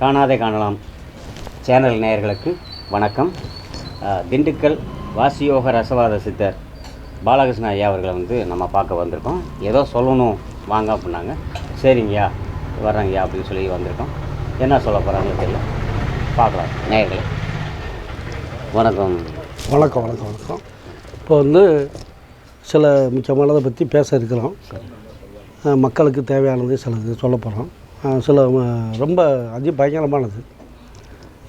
காணாதே காணலாம். சேனல் நேயர்களுக்கு வணக்கம். திண்டுக்கல் வாசியோக ரசவாத சித்தர் பாலகிருஷ்ண ஐயா அவர்களை வந்து நம்ம பார்க்க வந்திருக்கோம். ஏதோ சொல்லணும் வாங்க அப்படின்னாங்க. சரிங்கய்யா வர்றேங்கய்யா அப்படின்னு சொல்லி வந்திருக்கோம். என்ன சொல்ல போகிறாங்கன்னு தெரியல. பார்க்கலாம் நேயர்களே. வணக்கம். வணக்கம் வணக்கம் வணக்கம். இப்போ வந்து சில முக்கியமானதை பற்றி பேச இருக்கிறோம். மக்களுக்கு தேவையானது சிலது சொல்ல போகிறோம் சில ரொம்ப அதி பயங்கரமானது.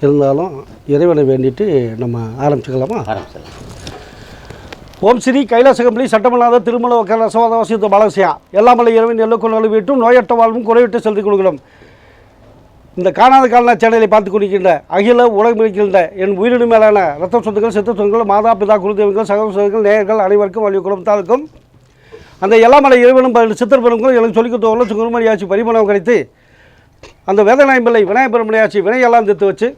இருந்தாலும் இறைவனை வேண்டிட்டு நம்ம ஆரம்பிச்சுக்கலாமா? ஆரம்பிச்சிடலாம். ஓம் ஸ்ரீ கைலாசகம்பளி சட்டமல்லாத திருமல வக்கர சோதவசியத்த பாலசியா. எல்லாமலை இறைவன் எல்லோக்குள் வீட்டும் நோயற்ற வாழ்வும் குறைவிட்டு செலுத்திக் கொடுக்கிறோம் இந்த காணாத காலனா சேனலை பார்த்து கொண்டிருக்கின்ற அகில உலகமிருக்கின்ற என் உயிரினு மேலான ரத்த சொத்துக்கள் சித்த சொத்துக்கள் மாதா பிதா குருதேவங்கள் சகோதரர்கள் நேயர்கள் அனைவருக்கும் வழி குடும்பத்தாருக்கும் அந்த எல்லாமலை இறைவனும் சித்தர் பெரும்களும் எனக்கு சொல்லிக் கொடுத்தவர்களும் சுகுருமணியாட்சி பரிமளம் கிடைத்து அந்த வேதநாயம் பிள்ளை விநாயகப் பெருமனையாட்சி வினையெல்லாம் தீர்த்து வச்சு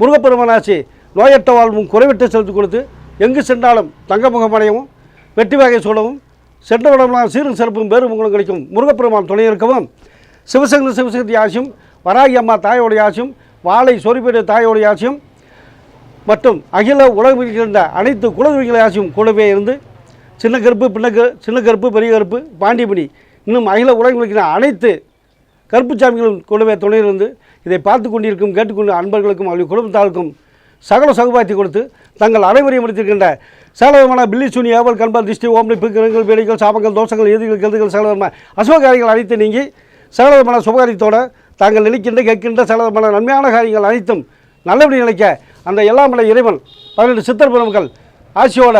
முருகப்பெருமானாச்சி நோயற்ற வாழ்வும் குறைவிட்டு செலுத்தி கொடுத்து எங்கு சென்றாலும் தங்கமுகமடையவும் வெற்றி வகை சொல்லவும் சென்ற உடம்பெல்லாம் சீரும் சிறப்பும் பேரும் உங்களும் கிடைக்கும் முருகப்பெருமான் துணை இருக்கவும். சிவசங்கர சிவசக்தி ஆசியும் வராகி அம்மா தாயோடைய ஆசியும் வாழை சொரிப்பேடு தாயோடைய ஆசியும் மற்றும் அகில உலகம் இருக்கின்ற அனைத்து குலதெய்வங்களை ஆசியும் கூடவே இருந்து சின்ன கருப்பு பின்ன கரு சின்ன கருப்பு பெரிய கருப்பு பாண்டியமணி இன்னும் அகில உலகம் இருக்கின்ற அனைத்து கருப்புச்சாமிகளும் கூடவே துணையிலிருந்து இதை பார்த்து கொண்டிருக்கும் கேட்டுக்கொண்டு அன்பர்களுக்கும் அவருடைய குடும்பத்தாருக்கும் சகல சகுபாயத்தை கொடுத்து தங்கள் அனைவரையும் முடித்திருக்கின்ற சகலவிதமான பில்லி சுனி ஏவல் கண்பால் திருஷ்டி ஓம்பளி பிக்குறங்கள் வேலைகள் சாபங்கள் தோஷங்கள் எதிர்கள் கருதுகள் சகலவிதமான அசுவகாரியங்கள் அனைத்து நீங்கி சகலவிதமான சுபகாரியத்தோடு தாங்கள் நினைக்கின்ற கேட்கின்ற சகலவிதமான நன்மையான காரியங்கள் அனைத்தும் நல்லபடி நினைக்க அந்த எல்லாமலை இறைவன் பதினெட்டு சித்தர் பெருமக்கள் ஆசியோட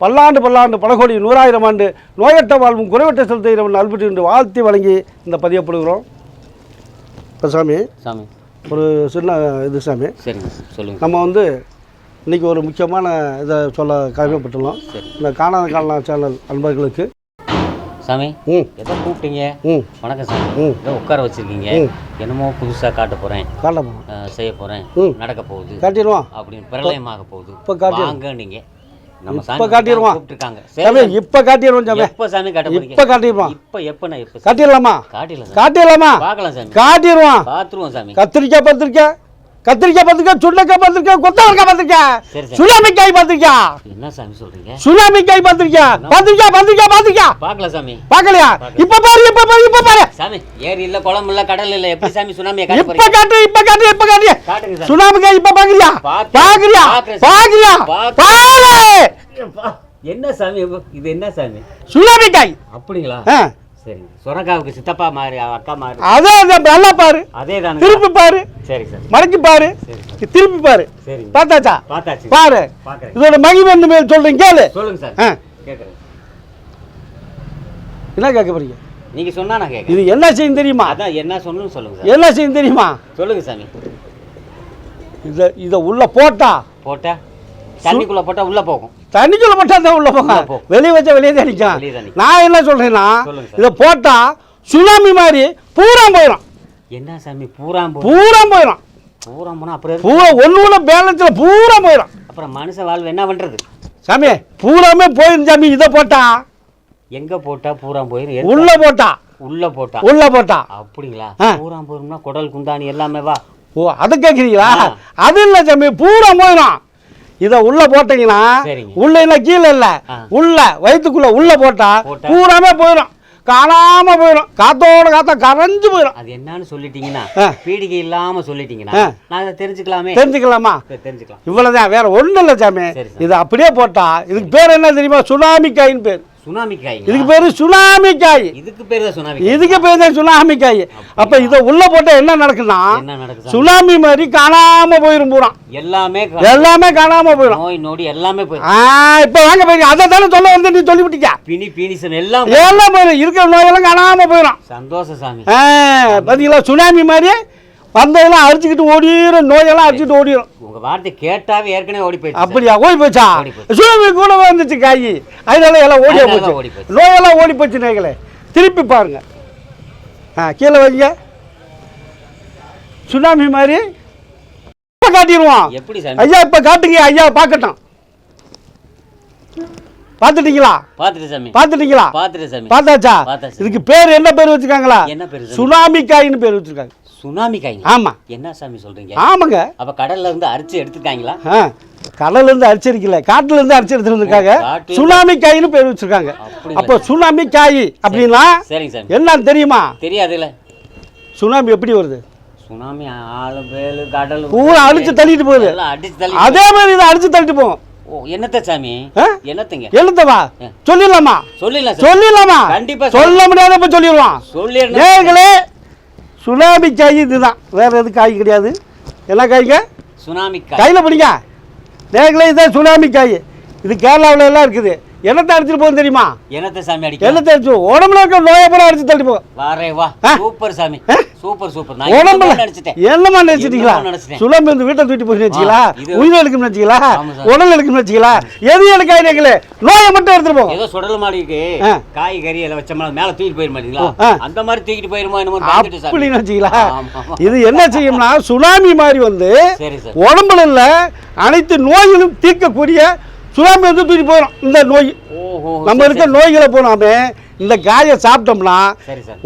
பல்லாண்டு பல்லாண்டு பல கோடி நூறாயிரம் ஆண்டு நோயற்ற வாழ்வும் குறைவற்ற செலுத்த இறைவன் அல்பிட்டு என்று வாழ்த்தி வழங்கி இந்த பதியப்படுகிறோம் இப்போ சாமி சாமி. ஒரு சின்ன இது சாமி. சரிங்க சொல்லுங்கள் நம்ம வந்து இன்றைக்கி ஒரு முக்கியமான இதை சொல்ல கடமைப்பட்டுள்ளோம் சரி. இந்த காணாத காலனா சேனல் அன்பர்களுக்கு. சாமி ம். எதோ கூப்பிட்டீங்க? ம். வணக்கம் சாமி. ம். ஏதோ உட்கார வச்சிருக்கீங்க. என்னமோ புதுசாக காட்ட போகிறேன் காட்ட போகிறோம் அஹ் செய்ய போறேன். ம். நடக்க போகுது. காட்டிடுவோம். அப்படின்னு பிரளயமாக போகுது. இப்ப காட்டிடு. வாங்க நீங்க. நம்ம இப்ப காட்டிடுவோம். கூப்பிட்டுருக்காங்க. இப்போ காட்டிடுவோம் சாமி. எப்ப சாமி காட்ட போறீங்க? இப்போ காட்டிடுவோம் இப்ப எப்ப நான் எப்ப? காட்டிடலாமா? காட்டிடலாம் பார்க்கலாம் சாமி. காட்டிடுவோம் பாத்துருவோம் சாமி. கத்திரிக்காய் பார்த்துருக்கேன் கத்திரிக்காய் பார்த்துருக்கேன் சுண்டைக்காய் பார்த்துருக்கேன் கொத்தவரக்காய் பார்த்துருக்கேன் சுனாமிக்காய் பார்த்துருக்கேன் என்ன சாமி சொல்றீங்க? சுனாமிக்காய் பார்த்துருக்கேன் பார்த்துருக்கேன் பார்த்துருக்கேன் பார்த்துருக்கேன் பார்க்கலாம் சாமி. பார்க்கலையா? இப்ப பாரு இப்ப பாரு இப்ப பாரு. சாமி ஏரி இல்ல குளம் இல்ல கடல் இல்ல எப்படி சாமி சுனாமியை காட்ட இப்ப காட்டு இப்ப காட்டு இப்ப காட்டு. சுனாமிக்காய் இப்ப பாக்குறியா? பாக்குறியா. பாக்குறியா? பாக்கு- பாரு. என்ன சாமி இது? என்ன சாமி? சுனாமிக்காய் அப்படிங்களா? சரிங்க. சுரக்காவுக்கு சித்தப்பா மாதிரி அக்கா மாதிரி அதான் அதான் நல்லா பாரு. அதே தானே திருப்பி பாரு. சரி சார். மடக்கி பாரு. சரி திருப்பி பாரு. சரிங்க. பார்த்தாச்சா? பார்த்தாச்சு. பாரு. இதோட மகிமை என்ன மேல் சொல்றேன் கேளு. சொல்லுங்க சார். ஆ, கேக்குறேன் என்ன கேட்க போறீங்க? நீங்க சொன்னா நான் கேட்கறேன். இது என்ன செய்யும் தெரியுமா? அதான் என்ன சொல்லணும்னு சொல்லுங்க சார். என்ன செய்யும் தெரியுமா? சொல்லுங்க சாமி. இத இத உள்ள போட்டா. போட்டா? தண்ணிக்குள்ள போட்டா உள்ள போகும். தண்ணிக்குள்ள போட்டா தான் உள்ள போகும். வெளியே வச்சா வெளியே தான் நிற்கும். நான் என்ன சொல்றேன்னா. இதை போட்டா சுனாமி மாதிரி பூரா போயிடும் என்ன சாமி பூராம் போ பூரா போயிடும் பூராம் போனா அப்புறம்? பூரா ஒன்று உள்ள பேலன்ஸில் பூரா போயிடும் அப்புறம் மனுஷ வாழ்வு என்ன பண்றது? சாமி பூராமே போயிடும் சாமி. இதை போட்டா? எங்க போட்டா போயிரும்? எதுக்கு? உள்ள போட்டா. உள்ள போட்டா. உள்ள போட்டா. அப்படிங்களா? ஆ. பூராம் போயிரும்னா குடல் குந்தாணி எல்லாமே வா. ஓ அதை கேட்குறீங்களா. அது இல்லை சாமி பூரா போயிடும் இதை உள்ள போட்டீங்கன்னா. உள்ள இல்லை கீழே இல்லை. உள்ள வயிற்றுக்குள்ள உள்ள போட்டா? பூராமே போயிடும் காணாம போயிடும் காத்தோட காத்தா கரைஞ்சு போயிடும் அது என்னன்னு சொல்லிட்டீங்கன்னா. பீடிகை இல்லாம சொல்லிட்டீங்கன்னா. நான் தெரிஞ்சுக்கலாமே தெரிஞ்சுக்கலாமா தெரிஞ்சுக்கலாம் இவ்வளவுதான் வேற ஒண்ணும் இல்லை சாமி. இது அப்படியே போட்டா இதுக்கு பேர் என்ன தெரியுமா சுனாமி காயின்னு பேர் சுனாமி காய் இதுக்கு பேரு சுனாமி காய். இதுக்கு பேர் தான் சுனாமி காய். இதுக்கு பேர் தான் சுனாமி காய். அப்ப இதை உள்ள போட்டா என்ன நடக்குன்னா என்ன நடக்குது? சாமி? சுனாமி மாதிரி காணாம போயிரும் பூரா. எல்லாமே எல்லாமே காணாம போயிடும் நோய் நொடி எல்லாமே போயிடும் இப்ப வாங்க போய் அதை தானே சொல்ல வந்து நீ சொல்லிவிட்டீங்க பிணி பீனிசன் எல்லாம் எல்லாம் போயிடும் இருக்கிற நோயெல்லாம் காணாம போயிடும் சந்தோஷம் சாமி. பாத்தீங்களா? சுனாமி மாதிரி வந்ததெல்லாம் அடிச்சுக்கிட்டு ஓடிடும் நோயெல்லாம் அடிச்சுட்டு ஓடிடும் உங்க உங்க வார்த்தை கேட்டாவே ஏற்கனவே ஓடி போயிடுச்சு சார். அப்படியா? ஓடி போச்சா. சுனாமி கூட வந்துச்சு காய். அதனால எல்லாம் ஓடியா போச்சு. ஓடி போச்சு. நோயெல்லாம் ஓடி போச்சு நேர்களே திருப்பி பாருங்க. ஆ கீழே வைங்க. சுனாமி மாதிரி இப்ப காட்டிடுவான். எப்படி சாமி? ஐயா இப்ப காட்டுங்க. ஐயா பார்க்கட்டும். பார்த்துட்டீங்களா? பாத்துட்டு சாமி. பார்த்துட்டீங்களா? பாத்துட்டு சாமி. பார்த்தாச்சா? பார்த்தாச்சு. இதுக்கு பேர் என்ன பேர் வச்சிருக்காங்களா? என்ன பேரு சாமி? சுனாமி காயின்னு பேர் வச்சிருக்காங்க. சுனாமி காய்ங்க. ஆமா. என்ன சாமி சொல்றீங்க? ஆமாங்க. அப்ப கடல்ல இருந்து அரிச்சு எடுத்துட்டாங்களா ஆ கடல்ல இருந்து அரிச்சடிக்கல காட்டுல இருந்து அரிச்சு எடுத்துருந்துருக்காங்க காட்டுல- சுனாமி காயின்னு பேர் வச்சிருக்காங்க. அப்படிங்களா? அப்போ சுனாமி காய் அப்படின்னா சரிங்க சாமி. என்னன்னு தெரியுமா? தெரியாதுல்ல. சுனாமி எப்படி வருது? சுனாமி ஆளு வேலு கடல் பூரா அடிச்சு தள்ளிட்டு போகுது. எல்லாம் அடிச்சு தள்ளி அதே மாதிரி இதை அடிச்சு தள்ளிட்டு போகும் ஓ என்னத்த சாமி? ஆ? என்னத்தங்க? எழுத்தவா? சொல்லிடலாமா? சொல்லிடலாம் சார் சொல்லிடலாமா? கண்டிப்பா சொல்ல முடியாத இப்ப சொல்லிடுவான். சொல்லிடணும். நேர்களே சுனாமி காய் இதுதான். வேற எது காய் கிடையாது. என்ன காய்ங்க? சுனாமி காய். கையில் பிடிங்க. நேர்களே இதுதான் சுனாமி காய். இது கேரளாவுல எல்லாம் இருக்குது. என்னத்தை அடிச்சிட்டு போகும் தெரியுமா? என்னத்த சாமி அடிக்க? என்னத்தை அடிச்சு உடம்புல இருக்க நோயை பூரா அடிச்சு தள்ளி போகும் வாரே வா. ஆ? சூப்பர் சாமி. ஆ? Super super. நான் உடம்புல என்னமோ நினைச்சிட்டேன். என்னமா நினைச்சிட்டீங்களா? என்னமோ நினைச்சிட்டேன். சுழம்பு இந்த வீட்டை தூக்கி போய் நினைச்சிங்களா உயிர் நினைச்சிங்களா. உடல் நினைச்சிங்களா எது எடுக்காதீங்களே நோயை மட்டும் எடுத்துட்டு போகும் ஏதோ சுடல் மாடிக்கு ஆ. காய் கறி எல்லாம் வச்சோம்னா மேல தூக்கிட்டு போயிட மாட்டீங்களா. அந்த மாதிரி தூக்கிட்டு போயிருமா என்னமோ அப்படி நினைச்சிங்களா. இது என்ன செய்யும்னா சுனாமி மாதிரி வந்து உடம்புல உள்ள அனைத்து நோய்களும் தீர்க்கக்கூடிய சுனாமி வந்து தூக்கி போயிடும் இந்த நோய். நம்ம இருக்க. நோய்களை போனாமே இந்த காயை சாப்பிட்டோம்னா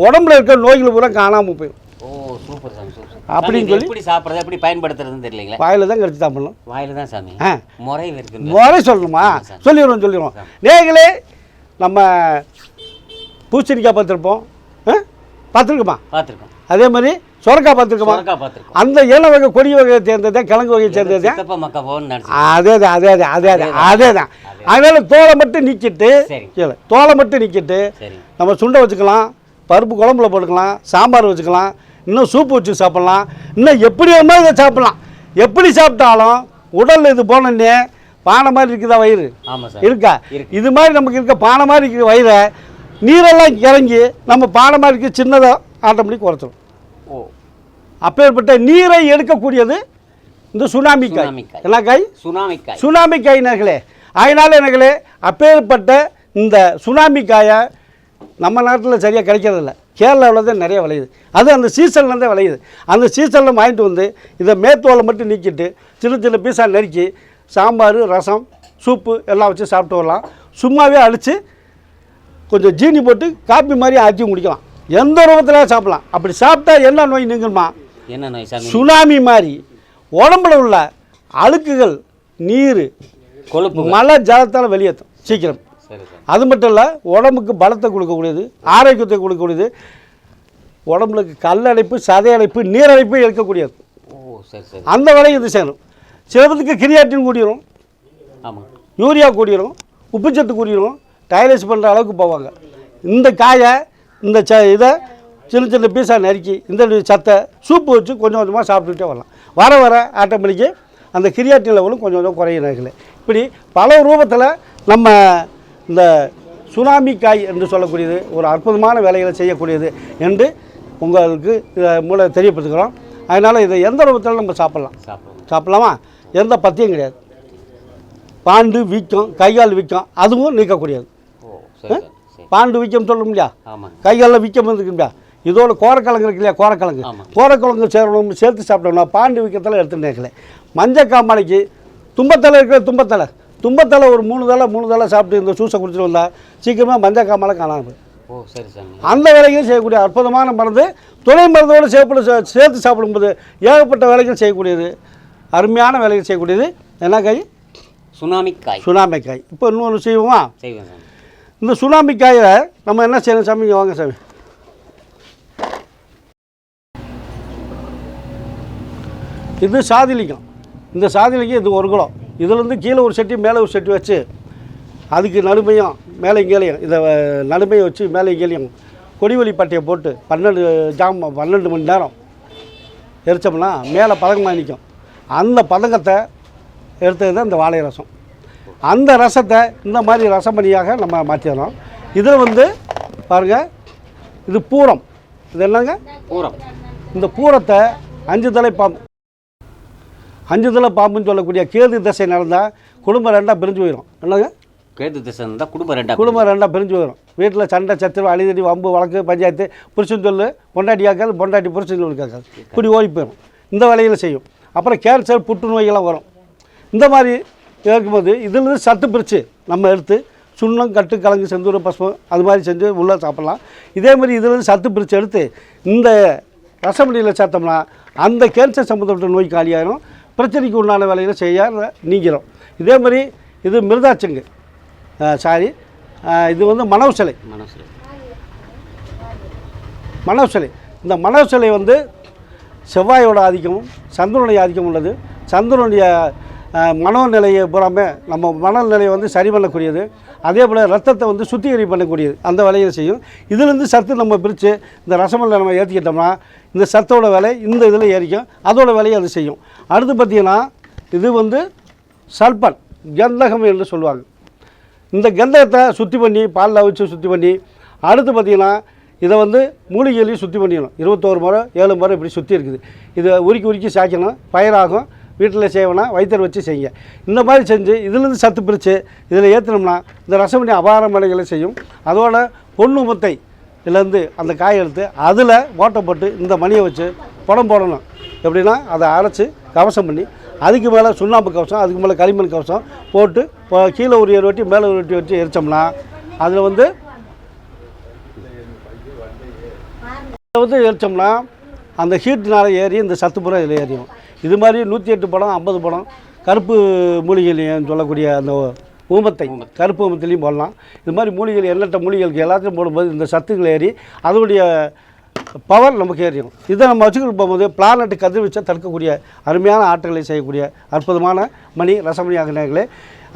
உடம்புல இருக்க நோய்கள் பூரா காணாம போயிடும் அப்படின்னு சொல்லி- எப்படி சாப்பிடுறது எப்படி பயன்படுத்துறதுன்னு தெரியலங்களே? வாயில தான் கடிச்சு சாப்பிடணும். வாயில தான் சாமி. ஆ. முறை இருக்கு முறை சொல்லணுமா. சொல்லிடுவோம் சொல்லிடுவோம் நேர்களே நம்ம பூசணிக்காய் பார்த்துருப்போம். பார்த்துருக்கோமா? பார்த்துருக்கோம். அதே மாதிரி சுரக்கா பார்த்துருக்கோம்? அந்த ஏல வகை கொடி வகையை சேர்ந்தது கிழங்கு வகையை சேர்ந்தது. அதே தான் அதே தான் அதே தான் அதே தான். அதனால தோலை மட்டும் நீக்கிட்டு சரி. கீழே தோலை மட்டும் நீக்கிட்டு சரி. நம்ம சுண்டை வச்சுக்கலாம் பருப்பு குழம்புல போட்டுக்கலாம் சாம்பார் வச்சுக்கலாம் இன்னும் சூப்பு வச்சு சாப்பிட்லாம் இன்னும் எப்படி வேணுமோ இதை சாப்பிட்லாம். எப்படி சாப்பிட்டாலும் உடல் இது போனோடனே பானை மாதிரி இருக்குதா வயிறு? இருக்கா. இது மாதிரி நமக்கு இருக்க பானை மாதிரி இருக்கிற வயிறை நீரெல்லாம் இறங்கி நம்ம பானை மாதிரி இருக்க சின்னதாக ஆட்டோமேட்டிக் குறைச்சிடும் அப்பேற்பட்ட நீரை எடுக்கக்கூடியது இந்த சுனாமி காய். என்ன காய்? சுனாமி காய். சுனாமி காய் நர்களே. அதனால நர்களே அப்பேற்பட்ட இந்த சுனாமி காயை நம்ம நாட்டில் சரியாக கிடைக்கிறதில்ல. கேரளாவில் தான் நிறைய விளையுது. அது அந்த சீசன்லேருந்தே விளையுது. அந்த சீசனில் வாங்கிட்டு வந்து இதை மேத்தோலை மட்டும் நீக்கிட்டு சின்ன சின்ன பீஸாக நறுக்கி சாம்பார் ரசம் சூப்பு எல்லாம் வச்சு சாப்பிட்டு வரலாம். சும்மாவே அடித்து கொஞ்சம் ஜீனி போட்டு காப்பி மாதிரி ஆற்றி குடிக்கலாம். எந்த ரூபத்தில் சாப்பிடலாம்? அப்படி சாப்பிட்டா என்ன நோய் நீங்குமா என்ன நோய் சுனாமி மாதிரி. உடம்புல உள்ள அழுக்குகள் நீர் கொழுப்பு மழை ஜலத்தால் வெளியேற்றும் சீக்கிரம். அது மட்டும் இல்லை உடம்புக்கு பலத்தை கொடுக்கக்கூடியது ஆரோக்கியத்தை கொடுக்கக்கூடியது உடம்புல இருக்க கல்லடைப்பு சதையடைப்பு நீரடைப்பு எடுக்கக்கூடியது அந்த வேலையை இது செய்யணும் சிலபத்துக்கு கிரியாட்டின் கூடிரும் யூரியா கூடிரும் உப்புச்சத்து கூடிரும் டயலிஸ் பண்ணுற அளவுக்கு போவாங்க. இந்த காயை இந்த ச இதை சின்ன சின்ன பீஸாக நறுக்கி இந்த சத்தை சூப்பு வச்சு கொஞ்சம் கொஞ்சமாக சாப்பிட்டுட்டே வரலாம். வர வர ஆட்டோமேட்டிக்கு அந்த கிரியாட்டின் லெவலும் கொஞ்சம் கொஞ்சம் குறையினார்களே இப்படி பல ரூபத்தில் நம்ம இந்த சுனாமி காய் என்று சொல்லக்கூடியது ஒரு அற்புதமான வேலைகளை செய்யக்கூடியது என்று உங்களுக்கு இதை மூல தெரியப்படுத்துகிறோம். அதனால் இதை எந்த ரூபத்தில் நம்ம சாப்பிட்லாம்? சாப்பிடலாமா. எந்த பத்தியும் கிடையாது. பாண்டு வீக்கம் கைகால் வீக்கம் அதுவும் நீக்கக்கூடியது. பாண்டு வீக்கம் சொல்ல முடியா? கைகாலில் வீக்கம் வந்துருக்கு முடியா? இதோட கோரக்கிழங்கு இருக்கு இல்லையா? கோரக்கிழங்கு. கோரக்கிழங்கு சேரணும் சேர்த்து சாப்பிட்டோம்னா பாண்டு வீக்கத்தில் எடுத்து நேக்கல மஞ்சள் காமாலைக்கு தும்பத்தலை இருக்கிற தும்பத்தலை. தும்பத்தலை ஒரு மூணு தலை மூணு தலை சாப்பிட்டு இந்த ஜூஸை குடிச்சிட்டு வந்தா சீக்கிரமாக மஞ்சள் காமாலை காணாமல் போயிடும். ஓ சரி சாமி. அந்த வேலையும் செய்யக்கூடிய அற்புதமான மருந்து துணை மருந்தோடு சேர்ப்பு சேர்த்து சாப்பிடும்போது ஏகப்பட்ட வேலைகள் செய்யக்கூடியது. அருமையான வேலைகள் செய்யக்கூடியது. என்ன காய்? சுனாமி காய் சுனாமி காய் இப்போ இன்னொன்று செய்வோமா? செய்வேன் சாமி. இந்த சுனாமி நம்ம என்ன செய்யணும் சாமி? வாங்க சாமி. இது சாதிலிங்கம். இந்த சாதிலிங்கம் இது ஒரு குளம். இதுலேருந்து கீழே ஒரு செட்டி மேலே ஒரு செட்டி வச்சு அதுக்கு நடுமையும் மேலே கீழையும் இதை நடுமையை வச்சு மேலே கீழையும் கொடிவெளி பட்டையை போட்டு பன்னெண்டு ஜாம் பன்னெண்டு மணி நேரம் எரித்தோம்னா மேலே பதங்கமாக நிற்கும். அந்த பதங்கத்தை எடுத்தது தான் இந்த வாழை ரசம். அந்த ரசத்தை இந்த மாதிரி ரசமணியாக நம்ம மாற்றிடணும் இதில் வந்து பாருங்கள் இது பூரம். இது என்னங்க? பூரம். இந்த பூரத்தை அஞ்சு தலை பாம்பு அஞ்சுதல பாம்புன்னு சொல்லக்கூடிய கேது திசை நடந்தால் குடும்பம் ரெண்டாக பிரிஞ்சு போயிடும் என்னங்க? கேது திசை இருந்தால் குடும்பம் ரெண்டா குடும்பம் ரெண்டாக பிரிஞ்சு போயிடும் வீட்டில் சண்டை சத்திரம் அழிதடி வம்பு வழக்கு பஞ்சாயத்து புருஷன் சொல்லு பொண்டாட்டி கேட்காது பொண்டாட்டி புருஷன் சொல்லு கேட்காது. இப்படி ஓடி போயிடும் இந்த வேலையில் செய்யும். அப்புறம் கேன்சர் புற்றுநோய்கள்லாம் வரும். இந்த மாதிரி இருக்கும்போது இதிலிருந்து சத்து பிரித்து நம்ம எடுத்து சுண்ணம் கட்டு கலங்கு செந்தூர பசுமம் அது மாதிரி செஞ்சு உள்ளே சாப்பிட்லாம். இதே மாதிரி இதிலிருந்து சத்து பிரித்து எடுத்து இந்த ரசமணியில் சேர்த்தோம்னா அந்த கேன்சர் சம்மந்தப்பட்ட நோய் காலியாயிரும். பிரச்சனைக்கு உண்டான வேலைகளை செய்ய நீக்கிறோம் இதே மாதிரி இது மிருதாச்சங்கு சாரி. இது வந்து மனவு சிலை. மனசில் மனவு சிலை. இந்த மனவு சிலை வந்து செவ்வாயோட ஆதிக்கமும் சந்திரனுடைய ஆதிக்கம் உள்ளது. சந்திரனுடைய மனோநிலையை பூராமே நம்ம மனநிலையை வந்து சரி பண்ணக்கூடியது. அதே போல் ரத்தத்தை வந்து சுத்திகரி பண்ணக்கூடியது. அந்த வேலையை செய்யும். இதிலேருந்து சத்து நம்ம பிரித்து இந்த ரசமல்ல நம்ம ஏற்றிக்கிட்டோம்னா இந்த சத்தோட வேலை இந்த இதில் ஏறிக்கும். அதோட வேலையை அது செய்யும். அடுத்து பார்த்திங்கன்னா இது வந்து சல்பன் கந்தகம் என்று சொல்லுவாங்க. இந்த கந்தகத்தை சுத்தி பண்ணி பாலில் அவிச்சு சுத்தி பண்ணி அடுத்து பார்த்திங்கன்னா இதை வந்து மூலிகையிலையும் சுத்தி பண்ணிடணும். இருபத்தோரு முறை ஏழு முறை இப்படி சுற்றி இருக்குது. இதை உருக்கி உருக்கி சாய்க்கணும். பயிராகும். வீட்டில் செய்வேன்னா வயிற்று வச்சு செய்யுங்க. இந்த மாதிரி செஞ்சு இதுலேருந்து சத்து பிரித்து இதில் ஏற்றினோம்னா இந்த ரசமணி அபார மலைகளை செய்யும். அதோட பொண்ணு முத்தை இதுலேருந்து அந்த காய் எடுத்து அதில் ஓட்டை போட்டு இந்த மணியை வச்சு புடம் போடணும். எப்படின்னா அதை அரைச்சி கவசம் பண்ணி அதுக்கு மேலே சுண்ணாம்பு கவசம் அதுக்கு மேலே களிமண் கவசம் போட்டு இப்போ கீழே ஒரு ஏறு வெட்டி மேலே ஒரு வெட்டி வச்சு எரிச்சோம்னா அதில் வந்து வந்து எரிச்சோம்னா அந்த ஹீட்னால ஏறி இந்த சத்துப்புறம் இதில் ஏறியும் இது மாதிரி நூற்றி எட்டு படம் ஐம்பது படம் கருப்பு மூலிகைலையும் சொல்லக்கூடிய அந்த ஊமத்தை கருப்பு ஊமத்திலையும் போடலாம். இது மாதிரி மூலிகைகள் எண்ணற்ற மூலிகைகளுக்கு எல்லாத்தையும் போடும்போது இந்த சத்துக்கள் ஏறி அதனுடைய பவர் நமக்கு ஏறிடும். இதை நம்ம வச்சுக்கிட்டு போகும்போது பிளானட் கதிர்வீச்சை தடுக்கக்கூடிய அருமையான ஆற்றலை செய்யக்கூடிய அற்புதமான மணி ரசமணி ஆகினார்களே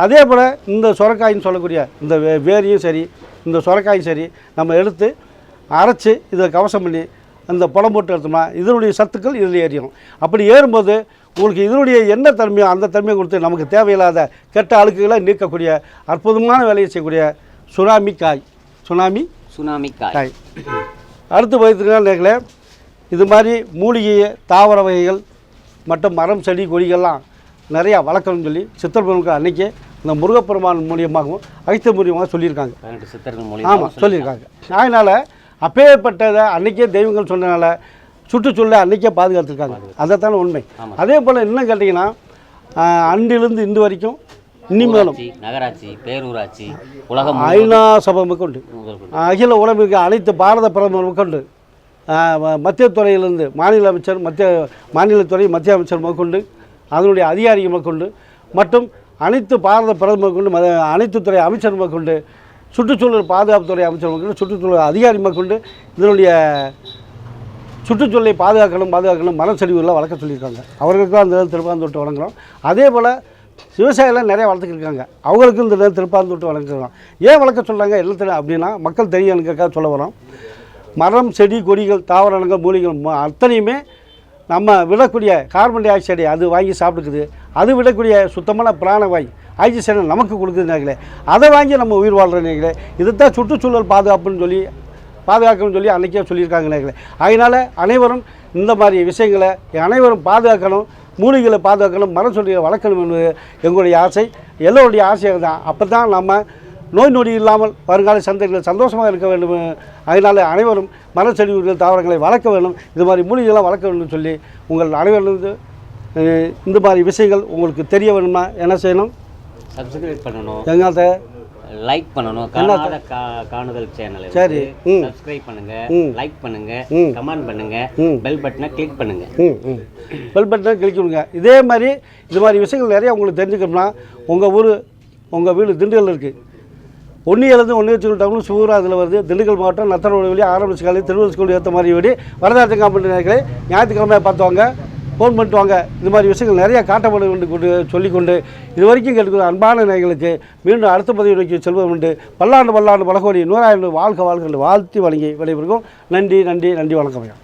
அதே போல் இந்த சுரக்காயின்னு சொல்லக்கூடிய இந்த வே வேரியும் சரி இந்த சுரக்காயும் சரி நம்ம எடுத்து அரைச்சி இதில் கவசம் பண்ணி அந்த புடம் போட்டு எடுத்தோம்னா இதனுடைய சத்துக்கள் இதில் ஏறிடும். அப்படி ஏறும்போது உங்களுக்கு இதனுடைய என்ன தன்மையோ அந்த தன்மையை கொடுத்து நமக்கு தேவையில்லாத கெட்ட அழுக்குகளை நீக்கக்கூடிய அற்புதமான வேலையை செய்யக்கூடிய சுனாமி காய். சுனாமி சுனாமி காய். அடுத்து வைத்துக்கலாம் இது மாதிரி மூலிகை தாவர வகைகள் மற்றும் மரம் செடி கொடிகள்லாம் நிறையா வளர்க்கணும்னு சொல்லி சித்தர் பெருமக்கள் அன்னைக்கே இந்த முருகப்பெருமான் மூலியமாகவும் அகித்த மூலியமாக சொல்லியிருக்காங்க. ஆமாம் சொல்லியிருக்காங்க. அதனால் அப்பேற்பட்டதை அன்னைக்கே தெய்வங்கள் சொன்னனால சுற்றுச்சூழலை அன்னைக்கே பாதுகாத்துருக்காங்க. அதைத்தான உண்மை. ஆமாம். அதே போல் இன்னும் கேட்டிங்கன்னா அன்றிலிருந்து இன்று வரைக்கும் இனிமேலும் நகராட்சி பேரூராட்சி உலகம் ஐநா சபை கொண்டு. அகில உலகிற்கு அனைத்து பாரத பிரதமர் கொண்டு மத்திய துறையிலிருந்து மாநில அமைச்சர் மத்திய மாநிலத்துறை மத்திய அமைச்சர் முதற்கொண்டு அதனுடைய அதிகாரிகள் முதற்கொண்டு மற்றும் அனைத்து பாரத பிரதமர் கொண்டு அனைத்து துறை அமைச்சர் முதற்கொண்டு சுற்றுச்சூழல் பாதுகாப்புத்துறை அமைச்சர் மக்கள் சுற்றுச்சூழல் அதிகாரி முதற்கொண்டு இதனுடைய சுற்றுச்சூழலை பாதுகாக்கணும் பாதுகாக்கணும் மரம் செடிவுகளை வளர்க்க சொல்லியிருக்காங்க. அவர்களுக்கும் அந்த திருப்பாந்தோட்டு வழங்குகிறோம் அதே போல் விவசாயிலாம் நிறைய வளர்த்துக்கிருக்காங்க அவங்களுக்கும் இந்த திருப்பாந்தோட்டு வளர்க்குறோம் ஏன் வளர்க்க சொல்கிறாங்க எல்லாம் தெரியும் அப்படின்னா மக்கள் தெரியணுங்கிறக்காக சொல்ல வரோம். மரம் செடி கொடிகள் தாவரங்கள் மூலிகள் அத்தனையுமே நம்ம விடக்கூடிய கார்பன் டை ஆக்சைடை அது வாங்கி சாப்பிட்டுக்குது. அது விடக்கூடிய சுத்தமான பிராணவாய் ஆக்சிஜனை நமக்கு கொடுக்குதுனாங்களே அதை வாங்கி நம்ம உயிர் வாழ்கிறீங்களே இதுதான் சுற்றுச்சூழல் பாதுகாப்புன்னு சொல்லி பாதுகாக்கணும்னு சொல்லி அன்றைக்கே சொல்லியிருக்காங்களே அதனால் அனைவரும் இந்த மாதிரி விஷயங்களை அனைவரும் பாதுகாக்கணும் மூலிகளை பாதுகாக்கணும் மரம் சொல்லியை வளர்க்கணும் என்பது எங்களுடைய ஆசை. எல்லோருடைய ஆசையாக தான் அப்போ தான் நம்ம நோய் நொடி இல்லாமல் வருங்கால சந்தைகள் சந்தோஷமாக இருக்க வேண்டும். அதனால் அனைவரும் மரம் செடிகள் தாவரங்களை வளர்க்க வேண்டும். இது மாதிரி மூலிகைகளை வளர்க்க வேண்டும் சொல்லி உங்கள் அனைவரிலிருந்து இந்த மாதிரி விஷயங்கள் உங்களுக்கு தெரிய வேணும்னா என்ன செய்யணும்? சப்ஸ்கிரைப் பண்ணணும். எங்கள்கிட்ட லைக் பண்ணணும். கா- காணுதல் சேனலை சரி. சப்ஸ்கிரைப் பண்ணுங்க. லைக் பண்ணுங்க. கமெண்ட் பண்ணுங்க. பெல் பட்டனை கிளிக் பண்ணுங்க. பெல் பட்டனை கிளிக் பண்ணுங்க. இதே மாதிரி இது மாதிரி விஷயங்கள் நிறையா உங்களுக்கு தெரிஞ்சுக்கணும்னா உங்கள் ஊர் உங்கள் வீடு திண்டுக்கல் இருக்குது ஒன்றியிலேருந்து ஒன்று வச்சு டவுன் சூறாக அதில் வருது. திண்டுக்கல் மாவட்டம் நத்தனோட வழி ஆரம்பிச்சு காலை திருவள்ளூர் ஸ்கூல் ஏற்ற மாதிரி வீடு. வரதாச்சம் காம்பெனி நேர்களே ஞாயிற்றுக்கிழமை பார்த்துவாங்க ஃபோன் பண்ணிட்டு வாங்க. இது மாதிரி விஷயங்கள் நிறையா காட்டப்பட வேண்டும் கொண்டு சொல்லிக்கொண்டு இது வரைக்கும் கேட்டுக்கிற அன்பான நேயர்களுக்கு மீண்டும் அடுத்த பதவி நோக்கி செல்வம் உண்டு. பல்லாண்டு பல்லாண்டு பலகோடி நூறாயிரம் வாழ்க வாழ்க வாழ்த்தி வழங்கி விடைபெறுகிறோம். நன்றி நன்றி நன்றி வணக்கம்